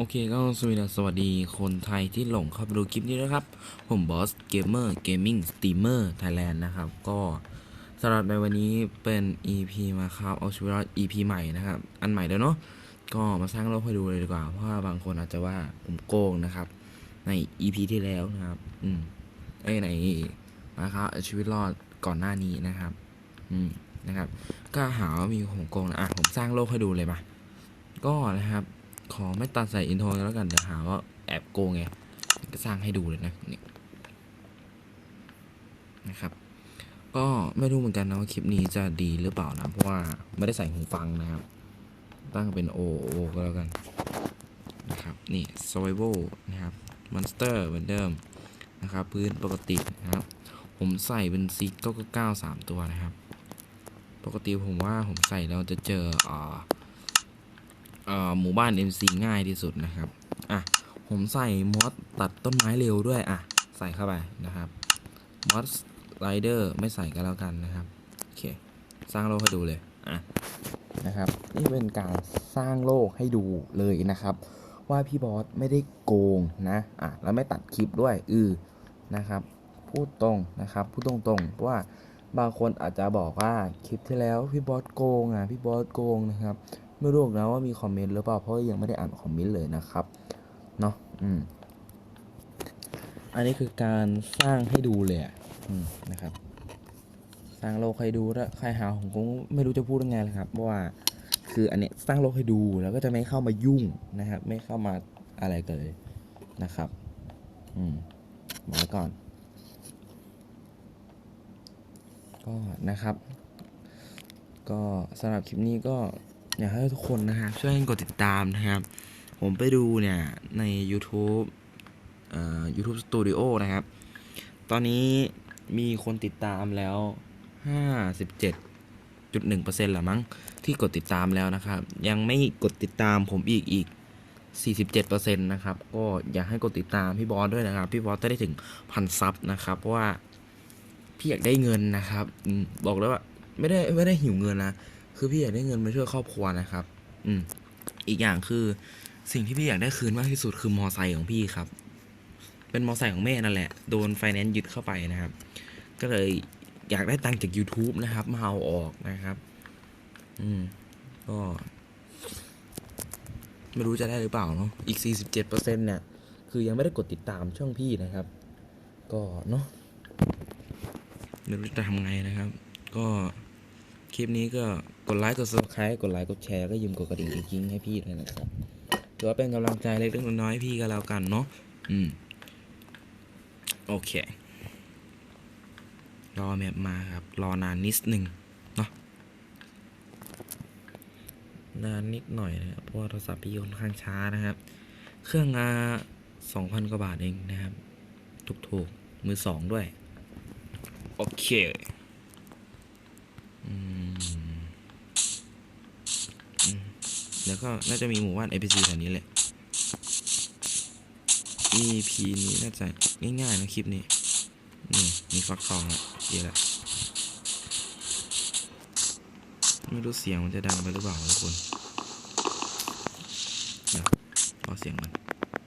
โอเคก็สวัสดีสวัสดีคนไทยที่หลงเข้าไปดูคลิปนี้นะครับ ผมบอสเกมเมอร์เกมมิ่งสตรีมเมอร์ไทยแลนด์นะครับ ก็สำหรับในวันนี้เป็น EP มาครับเอาชีวิตรอด EP ใหม่นะครับ อันใหม่แล้วเนาะก็มาสร้างโลกให้ดูเลยดีกว่า เพราะว่าบางคนอาจจะว่าผมโกงนะครับ ใน EP ที่แล้วนะครับ อืมไอ้ยในมาครับเอาชีวิตรอดก่อนหน้านี้นะครับ อืมนะครับ ก็หาว่ามีผมโกงนะอะผมสร้างโลกให้ดูเลยมาก็นะครับ อไม่ตัดใส่อินโทรแล้วกันเดี๋ยวหาว่าแอบโกงไงก็สร้างให้ดูเลยนะนี่นะครับ ก็ไม่รู้เหมือนกันนะว่าคลิปนี้จะดีหรือเปล่านะ เพราะว่าไม่ได้ใส่หูฟังนะครับ ตั้งเป็นโอโอก็แล้วกันนะครับนี่ survival นะครับ monster เหมือนเดิมนะครับ พื้นปกตินะครับ ผมใส่เป็นซีก็ก็เก้าสามตัวนะครับ ปกติผมว่าผมใส่แล้วจะเจออ่าเอ่อ หมู่บ้าน MC ง่ายที่สุดนะครับ อะ ผมใส่มอสตัดต้นไม้เร็วด้วย อะ ใส่เข้าไปนะครับมอสไรเดอร์ไม่ใส่ก็แล้วกันนะครับ โอเค สร้างโลกให้ดูเลย อะ นะครับ นี่เป็นการสร้างโลกให้ดูเลยนะครับ ว่าพี่บอสไม่ได้โกงนะ อะ แล้วไม่ตัดคลิปด้วย อือนะครับ พูดตรงนะครับ พูดตรงๆ เพราะว่าบางคนอาจจะบอกว่าคลิปที่แล้วพี่บอสโกงอะพี่บอสโกงนะครับ ไม่รู้นะว่ามีคอมเมนต์หรือเปล่าเพราะยังไม่ได้อ่านคอมเมนต์เลยนะครับเนาะอืมอันนี้คือการสร้างให้ดูเลยอะอืมนะครับ สร้างโลกให้ดูแล้วใครหาผมก็ไม่รู้จะพูดยังไงเลยครับเพราะว่าคืออันเนี้ยสร้างโลกให้ดูแล้วก็จะไม่เข้ามายุ่งนะครับ ไม่เข้ามาอะไรกันเลยนะครับ อืมบอกไว้ก่อน ก็นะครับ ก็สำหรับคลิปนี้ก็ อยากให้ทุกคนนะครับช่วยกันกดติดตามนะครับ ผมไปดูเนี่ยใน YouTube เอ่อ YouTube Studio นะครับ ตอนนี้มีคนติดตามแล้ว 57.1%ละมั้งที่กดติดตามแล้วนะครับ ยังไม่กดติดตามผมอีกอีก 47%นะครับ ก็อยากให้กดติดตามพี่บอสด้วยนะครับ พี่บอสจะได้ถึงพันซับนะครับ เพราะว่าพี่อยากได้เงินนะครับ บอกเลยว่าไม่ได้ไม่ได้หิวเงินนะ คือพี่อยากได้เงินมาช่วยครอบครัวนะครับ อืม อีกอย่างคือสิ่งที่พี่อยากได้คืนมากที่สุดคือมอไซค์ของพี่ครับ เป็นมอไซค์ของแม่นั่นแหละ โดนไฟแนนซ์ยึดเข้าไปนะครับ ก็เลยอยากได้ตังค์จาก YouTube นะครับ มาเอาออกนะครับ อืม ก็ ไม่รู้จะได้หรือเปล่าเนาะ อีก 47%เนี่ย คือยังไม่ได้กดติดตามช่องพี่นะครับ ก็เนาะไม่รู้จะทำไงนะครับ ก็คลิปนี้ก็ กดไลค์กด subscribe กดไลค์กดแชร์ก็ยืมกดกระดิ่งจริงๆให้พี่ด้วยนะครับถือว่าเป็นกำลังใจเล็กๆน้อยๆพี่ก็แล้วกันเนาะอืมโอเค รอแมปมาครับ รอนานนิดหนึ่งเนาะนานนิดหน่อยนะครับเพราะว่าโทรศัพท์พี่ค่อนข้างช้านะครับ เครื่องอะสองพันกว่าบาทเองนะครับ ถูกๆ มือสองด้วย โอเค อืมอืม แล้วก็น่าจะมีหมู่บ้าน APC แถวนี้แหละ EP นี้น่าจะง่ายๆนะคลิปนี้ นี่มีฟักทองละเยอะละ ไม่รู้เสียงมันจะดังไปหรือเปล่าทุกคนเดี๋ยวรอเสียงมัน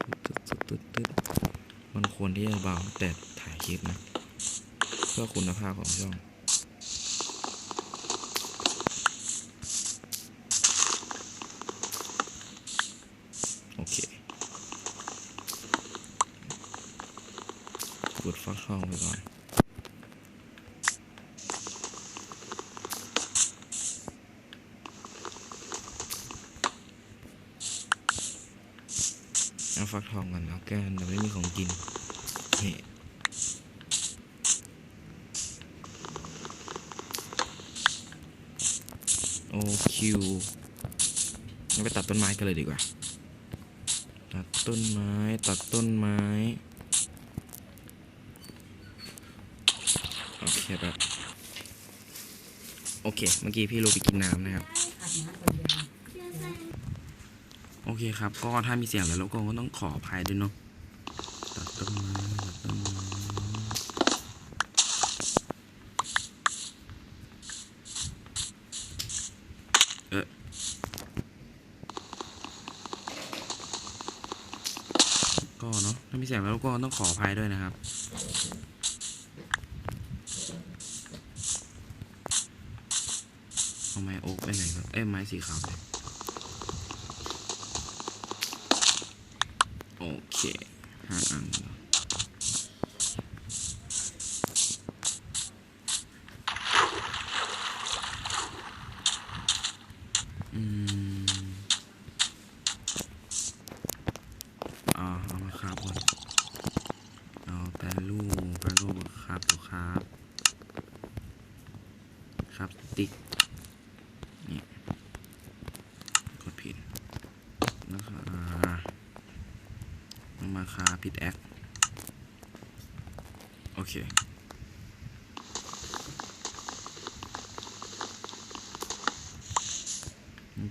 ตึ๊ดตึ๊ดตึ๊ดตึ๊ดมันควรที่จะเบาแต่ถ่ายคลิปนะ เพื่อคุณภาพของช่อง โอเค กดฟักทองไปก่อนเอาฟักทองกันแล้วกันแต่ไม่มีของกินเฮ้โอคิวไปตัดต้นไม้กันเลยดีกว่า ตัดต้นไม้ ตัดต้นไม้ โอเคแบบโอเค เมื่อกี้พี่โรไปกินน้ำนะครับ โอเคครับ ก็ถ้ามีเสียงแล้วรบกวนก็ต้องขออภัยด้วยเนาะ ตัดต้นไม้ตัดต้นไม้เออก็เนาะ ถ้ามีเสียงแล้วก็ต้องขออภัยด้วยนะครับ เอา ไม้โอ๊กไปไหนครับ เอ้ไม้สีขาว โอเคห้าอันอืมอ่าเอามาครับก่อนเอาแปรรูปแปรรูปครับตัวครับ ครับติ๊ก นี่กดผิดนะคะมา คาผิดแอคโอเค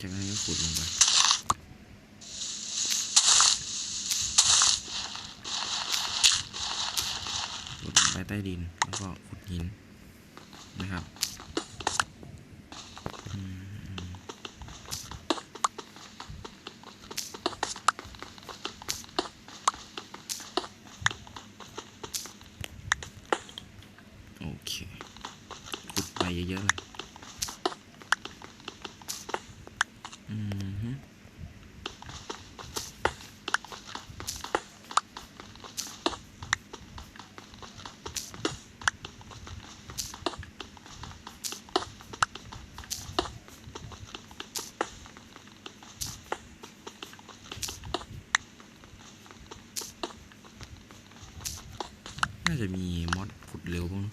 จากนั้นก็ขุดลงไปขุดลงไปใต้ดินแล้วก็ขุดหินนะครับ โอเค ขุดไปเยอะๆเลย อืมฮึน่า จะมีมอดขุดเร็วบ้าง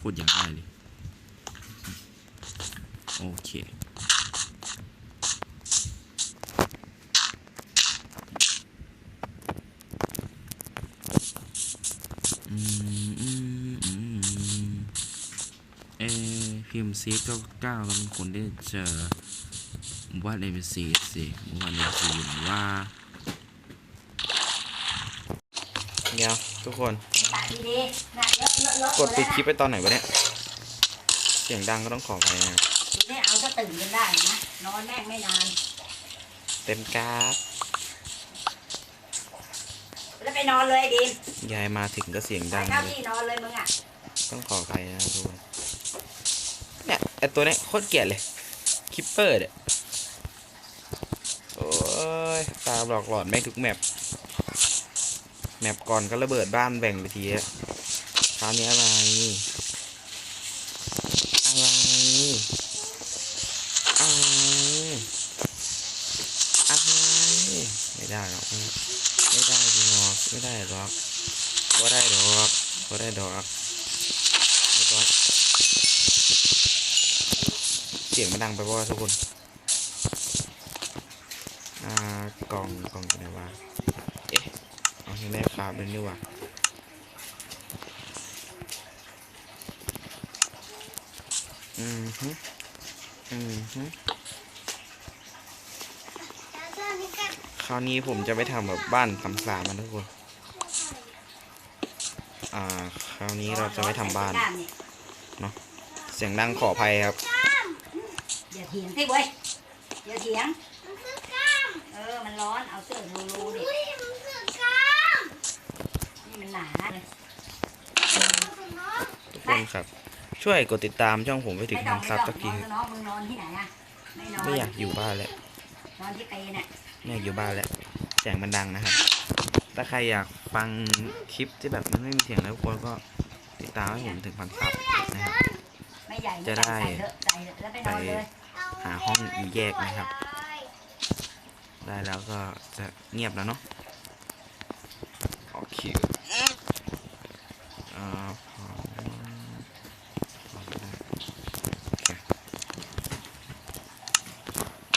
ขุดอย่างไรเลย โอเคเอพิมซีเก้าเก้าแล้วมันคนได้เจอหมู่าเอ็มซีสิหมู่าเอ็มซีว่าเดี๋ยว ทุกคนตัดดีๆนะเลอะเลอะเลอะกดปิดคลิปไปตอนไหนวะเนี่ย เสียงดังก็ต้องขออภัยนะครับเนี่ยเอาถ้าตื่นกันได้นะ นอนแม่งไม่นาน เต็มกราฟแล้วไปนอนเลยดินยายมาถึงก็เสียงไปดังเข้าเลยที่นอนเลยมึงอะต้องขออภัยนะครับทุกคนเนี่ยไอตัวเนี้ยโคตรเกลียดเลย คิปเปอร์เนี่ย โอ้ยตาหลอกหลอนแม่งทุกแมป แมปก่อนก็ระเบิดบ้านแบ่งไปทีอะคราวนี้อะไร อะไร อะไร อะไร ไม่ได้หรอก ไม่ได้จริงหรอก ไม่ได้หรอกว่ได้ดอกว่ได้ดอกไม่ดอกเสียงมันดังไปว่าทุกคน อ่า กล่อง กล่องอยู่ไหนวะเอ๊ะ เอาที่แม่คาบเลยนี่หว่าอืมฮึอืมฮึคราวนี้ผมจะไปทำแบบบ้านทำสามนะทุกคน อ่า คราวนี้เราจะไม่ทำบ้านเนี่ยเสียงดังขออภัยครับ อย่าเถียงสิเว้ยอย่าเถียง เออ มันร้อน เอาเสื้อรูรูดิ มันหนาเลยทุกคนครับ ช่วยกดติดตามช่องผมไปถึงไม่ต้องพันซับสักทีไม่ต้องนอนมึงนอนที่ไหนอะไม่นอนไม่อยากอยู่บ้านแล้วนอนที่เปรเนี่ยไม่อยากอยู่บ้านแล้วเสียงมันดังนะครับ ถ้าใครอยากฟังคลิปที่แบบมันไม่มีเสียงแล้วทุกคนก็ติดตามให้ผมถึงพันซับนะครับไม่ใหญ่จะได้ใส่เถอะใส่เถอะแล้วไปนอนเลยหาห้องอยู่แยกนะครับ ได้แล้วก็จะเงียบแล้วเนาะโอเคอ่าพอพอได้โอเค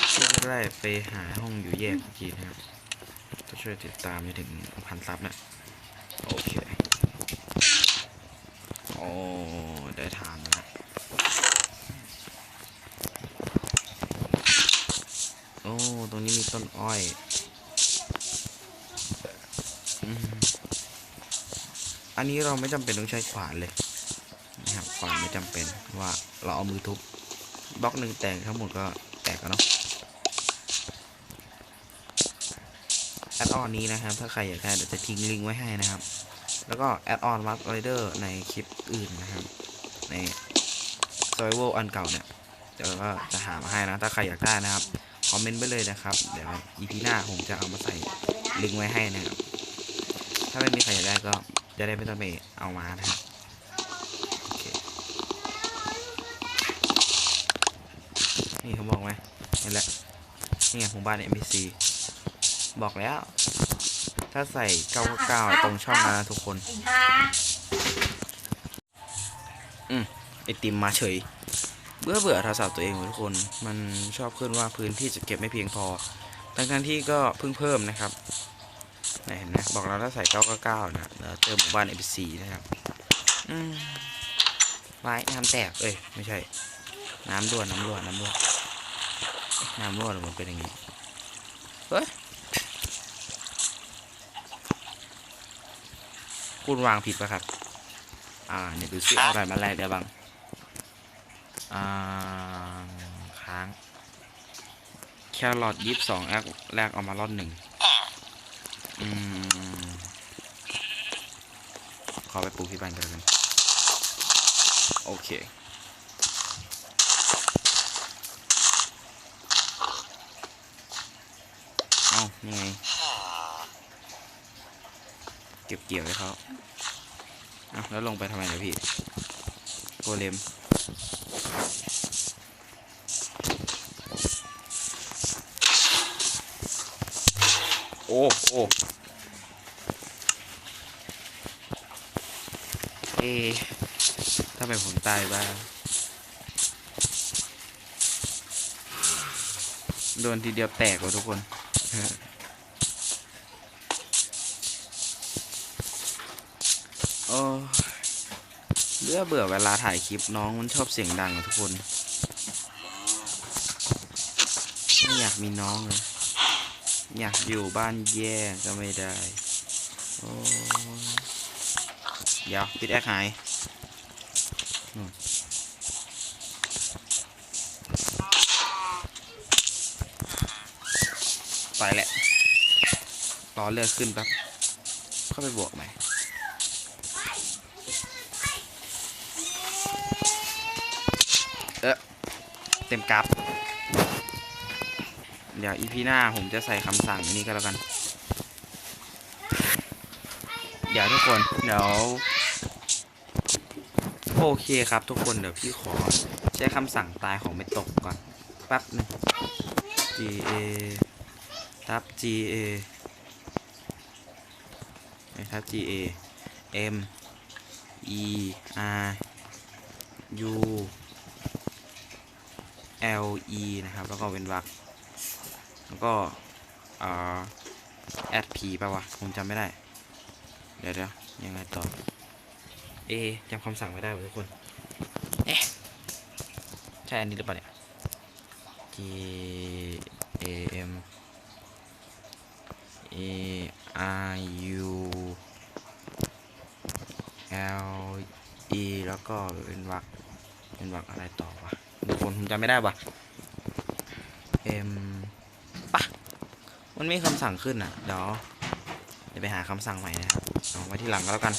ที่จะ ได้ไปหาห้องอยู่แยกอีกทีนะครับจะช่วยติดตามไปถึงพันซับนะโอเค โอ้ ได้ทานแล้วโอ้ ตรงนี้มีต้นอ้อยอันนี้เราไม่จำเป็นต้องใช้ขวานเลยนะครับขวานไม่จำเป็นเพราะว่าเราเอามือทุบบล็อกหนึ่งแตกทั้งหมดก็แตกกันเนาะ แอดออนนี้นะครับ ถ้าใครอยากได้เดี๋ยวจะทิ้งลิงก์ไว้ให้นะครับ แล้วก็แอดออนวั r ไรเดอร์ในคลิปอื่นนะครับ ใน survival อันเก่าเนี่ยเดี๋ยวก็จะหามาให้นะ ถ้าใครอยากได้นะครับ คอมเมนต์ไปเลยนะครับ เดี๋ยว EP หน้าผมจะเอามาใส่ลิงก์ไว้ให้นะครับ ถ้าไม่มีใครอยากได้ก็จะได้ไม่ต้องไปเอามานะครับนี่เขาบอกไหมนี่แหละ นี่ไงหมู่บ้าน NPC บอกแล้ว ถ้าใส่999ตรงช่องนะทุกคนไอ้ห่าไอติมมาเฉย เบื่อเบื่อโทรศัพท์ตัวเองว่ะทุกคน มันชอบขึ้นว่าพื้นที่จะเก็บไม่เพียงพอทั้งทั้งๆที่ก็เพิ่งเพิ่มนะครับไหนเห็นไหมบอกเราถ้าใส่999นะแล้วเจอหมู่บ้าน NPC นะครับ อืมไว้น้ำแตก เอ้ย ไม่ใช่ น้ำรั่วน้ำรั่วน้ำรั่วน้ำรั่วมันเป็นอย่างนี้ เฮ้ย คุณวางผิดปะครับ อ่าเนี่ยดูซิอะไรมาแรกได้บ้าง อ่า ค้าง แครอทยี่สิบสองแรกแรกเอามารอดหนึ่ง อืม ขอไปปลูกที่บ้านกันแล้วกันโอเคเอ้านี่ไง เก็บเกี่ยวให้เขาเอาแล้วลงไปทำไมเนี่ยพี่โกเลมโอ้โอ้เอถ้าเป็นผมตายบ้างโดนทีเดียวแตกว่ะทุกคน โอ้เบื่อเบื่อเวลาถ่ายคลิปน้องมันชอบเสียงดังทุกคนไม่อยากมีน้องเลยอยากอยู่บ้านแย่ก็ไม่ได้โอ้ยเดี๋ยวปิดแอคหายไปแหละรอเลือกขึ้นแป๊บเข้าไปบวกไหม เออ เต็มกราฟเดี๋ยวอีพีหน้าผมจะใส่คำสั่งนี้ก็แล้วกัน เดี๋ยวทุกคนเดี๋ยวโอเคครับทุกคนเดี๋ยวพี่ขอใช้คำสั่งตายของไม่ตกก่อนแป๊บนึง G A ทับ G A ไม่ทับ G A M E R U L E นะครับ แล้วก็เป็นวรรคแล้วก็อ่าแอดพีป่าวะผมจำไม่ได้ เดี๋ยวเดี๋ยวยังไงต่อเอจำคำสั่งไม่ได้ทุกคน เอ๊ะ ใช่อันนี้หรือเปล่าเนี่ย G A M A R U L E แล้วก็เป็นวรรคเป็นวรรคอะไรต่อวะ ทุกคนผมจำไม่ได้วะ M ปะมันมีคำสั่งขึ้นอะ เดี๋ยวเดี๋ยวไปหาคำสั่งใหม่นะครับเอาไว้ที่หลังก็แล้วกัน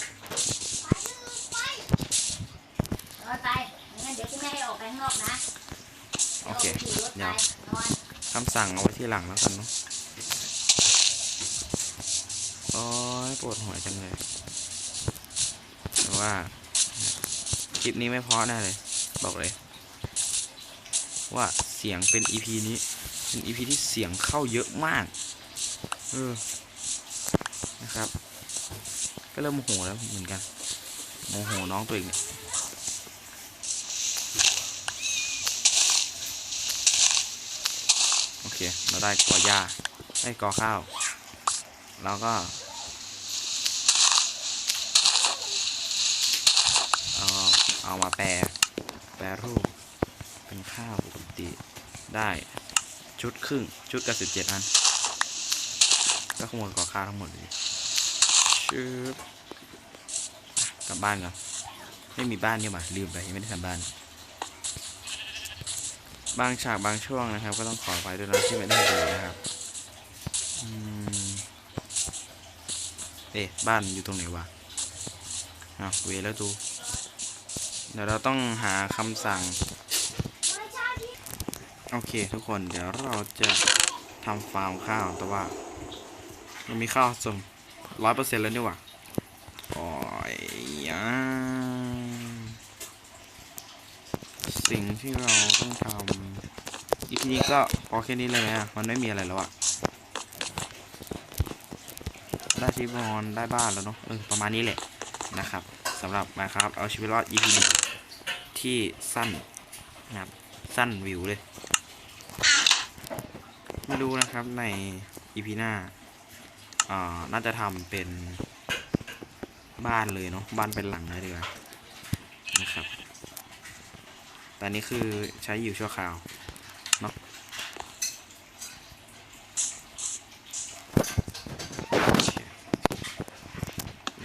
เออไปไม่งั้นเดี๋ยวกูไม่ให้ออกไปข้างนอกนะโอเคดี๋ยวขี่รถไปเดี๋ยวนอนคำสั่งเอาไว้ที่หลังแล้วกันเนาะโอ้ยปวดหัวจังเลยแต่ว่า คลิปนี้ไม่เพอแน่เลย บอกเลย ว่าเสียงเป็น EP นี้เป็น EP ที่เสียงเข้าเยอะมาก เออ นะครับ ก็เริ่มโมโหแล้วเหมือนกัน โมโหน้องตัวเองเนี่ยโอเค เราได้กอหญ้าได้กอข้าว แล้วก็เอามาแปรแปรรูป นข้าวปกติได้ชุดครึ่ง ชุดกับสิบเจ็ดอัน ก็ขโมยกอข้าวทั้งหมดเลยชืบกลับบ้านก่อนไม่มีบ้านเนี่ยมาลืมไปยังไม่ได้ทำบ้าน บางฉากบางช่วงนะครับ ก็ต้องขอไปด้วยนะที่ไม่ได้ดูนะครับอืมเอ๊ะบ้านอยู่ตรงไหนวะอ้าวเวแล้วดูเดี๋ยวเราต้องหาคำสั่ง โอเคทุกคนเดี๋ยวเราจะทำฟาร์มข้าวแต่ว่ามันมีข้าวส่งร้อยเปอร์เซ็นต์แล้วนี่หว่าโอ้ยยาสิ่งที่เราต้องทำอีพีนี้ก็พอแค่นี้เลยนะมันไม่มีอะไรแล้วอะได้ชีพนอนได้บ้านแล้วเนาะเออประมาณนี้แหละนะครับสำหรับมาครับเอาชีวิตรอด EP หนึ่งที่สั้นนะครับสั้นวิวเลย ไม่รู้นะครับใน EP หน้าอ่าน่าจะทำเป็นบ้านเลยเนาะบ้านเป็นหลังเลยดีกว่านะครับแต่อันนี้คือใช้อยู่ชั่วคราวเนาะ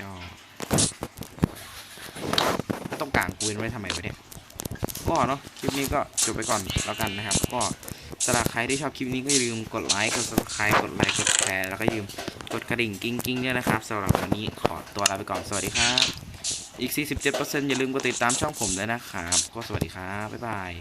ย่อต้องกางกูเว้นไว้ทำไมวะเนี่ยก็เนาะคลิปนี้ก็จบไปก่อนแล้วกันนะครับ ก็ สำหรับใครที่ชอบคลิปนี้ก็อย่าลืมกดไลค์ กด subscribe กดไลค์ กดแชร์ แล้วก็อย่าลืมกดกระดิ่งกิ้งกิ้งด้วยนะครับสำหรับวันนี้ขอตัวลาไปก่อน สวัสดีครับ อีก 47%อย่าลืมกดติดตามช่องผมด้วยนะครับ ก็สวัสดีครับ บ๊ายบาย